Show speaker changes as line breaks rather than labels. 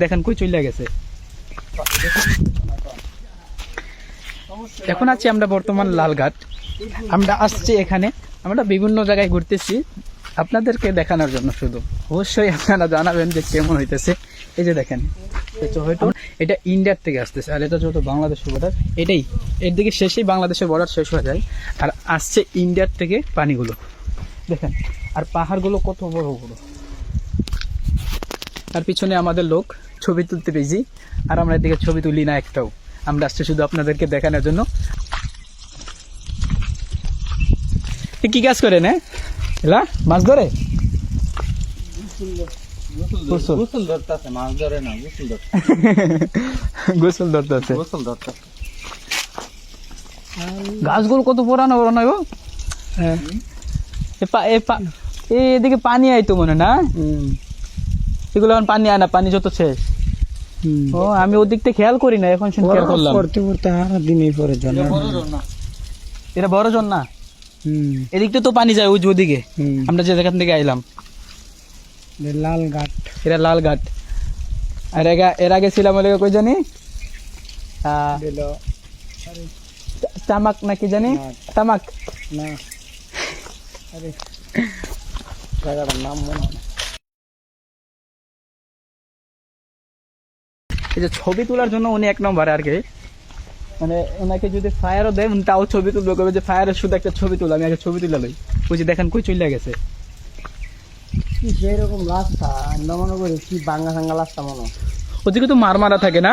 দেখেন কই চলে গেছে। এখন আছি আমরা বর্তমান লালঘাট। আমরা আসছি এখানে। আমরা বিভিন্ন জায়গায় ঘুরতেছি। আপনাদেরকে দেখানোর জন্য শুধু। অবশ্যই আপনারা জানাবেন যে কেমন হইতেছে। এই যে দেখেন এটা ইন্ডিয়ার থেকে আসতেছে। আর এটা যেহেতু বাংলাদেশের বর্ডার এটাই। এর দিকে শেষেই বাংলাদেশের বর্ডার শেষ হয়ে যায়। আর আসছে ইন্ডিয়ার থেকে পানিগুলো। দেখেন, আর পাহাড়গুলো কত বড় বড়। আর পিছনে আমাদের লোক ছবি তুলতে পেয়েছি আর আমরা এদিকে ছবি তুলি না একটাও। আমরা আসছি শুধু আপনাদেরকে দেখানোর জন্য। কি কাজ করে না এলা মাছ ধরে? গোসল।
গোসল ধরতেছে মাছ ধরে না গোসল ধরতে
গোসল আছে
গোসল ধরতে
গাছগুলো কত পুরানো পুরানো গো। হ্যাঁ এদিকে পানি আইতো মনে না? এগুলো এখন পানি আয় না পানি যত শেষ। ও আমি ওদিক থেকে খেয়াল করি না এখন শুনে খেয়াল করলাম
পড়তে পড়তে আর দিনই পরে
এটা বড় জন না।
হুম।
এদিক তো পানি যায় ওই যে ওদিকে। আমরা যে যেখান থেকে আইলাম।
লাল ঘাট।
এটা লালঘাট আর এর আগে- এর আগে ছিলাম ওই কই জানি? তামাক নাকি জানি? তামাক।
না। আরে। জায়গাটার নাম মনে হয়
এই যে ছবি তোলার জন্য উনি এক নম্বরে আর কি। মানে ওনাকে যদি ফায়ারও দেয় উনি তাও ছবি তুলবে। কবে যে ফায়ারের শুধু একটা ছবি তুলো আমি আগে ছবি তুলে লই। যে দেখেন কই চলে গেছে।
কি সেই রকম রাস্তা আমরা মনে করি কি বাঙ্গা সাঙ্গা রাস্তা মনে।
ওদিকে তো মার মারা থাকে না?